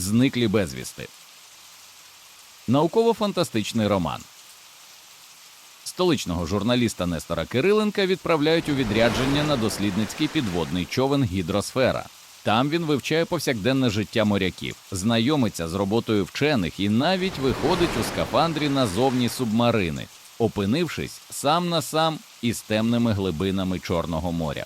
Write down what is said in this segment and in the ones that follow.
Зниклі безвісти. Науково-фантастичний роман. Столичного журналіста Нестора Кириленка відправляють у відрядження на дослідницький підводний човен Гідросфера. Там він вивчає повсякденне життя моряків, знайомиться з роботою вчених і навіть виходить у скафандрі назовні субмарини, опинившись сам на сам із темними глибинами Чорного моря.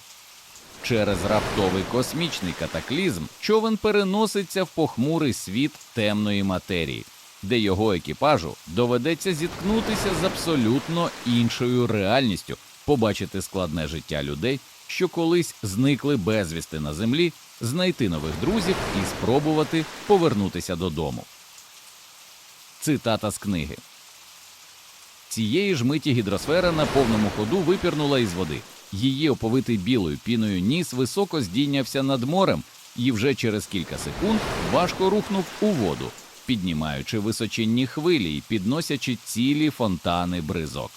Через раптовий космічний катаклізм човен переноситься в похмурий світ темної матерії, де його екіпажу доведеться зіткнутися з абсолютно іншою реальністю, побачити складне життя людей, що колись зникли безвісти на землі, знайти нових друзів і спробувати повернутися додому. Цитата з книги. Цієї ж миті гідросфера на повному ходу випірнула із води. Її оповитий білою піною ніс високо здійнявся над морем і вже через кілька секунд важко рухнув у воду, піднімаючи височинні хвилі і підносячи цілі фонтани бризок.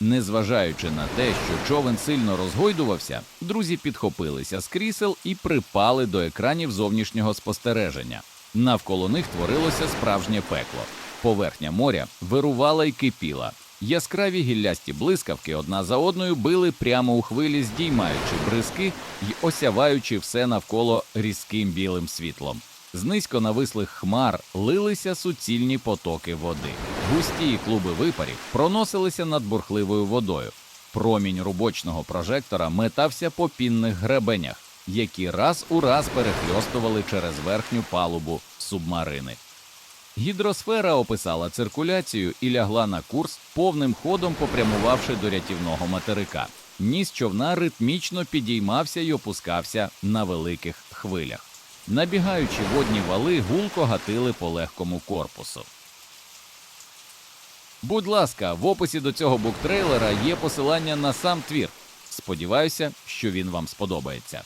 Незважаючи на те, що човен сильно розгойдувався, друзі підхопилися з крісел і припали до екранів зовнішнього спостереження. Навколо них творилося справжнє пекло. Поверхня моря вирувала й кипіла. Яскраві гіллясті блискавки одна за одною били прямо у хвилі, здіймаючи бризки й осяваючи все навколо різким білим світлом. З низько навислих хмар лилися суцільні потоки води. Густі клуби випарів проносилися над бурхливою водою. Промінь рубочного прожектора метався по пінних гребенях, які раз у раз перехльостували через верхню палубу субмарини. Гідросфера описала циркуляцію і лягла на курс, повним ходом попрямувавши до рятівного материка. Ніс човна ритмічно підіймався й опускався на великих хвилях. Набігаючи водні вали гулко гатили по легкому корпусу. Будь ласка, в описі до цього буктрейлера є посилання на сам твір. Сподіваюся, що він вам сподобається.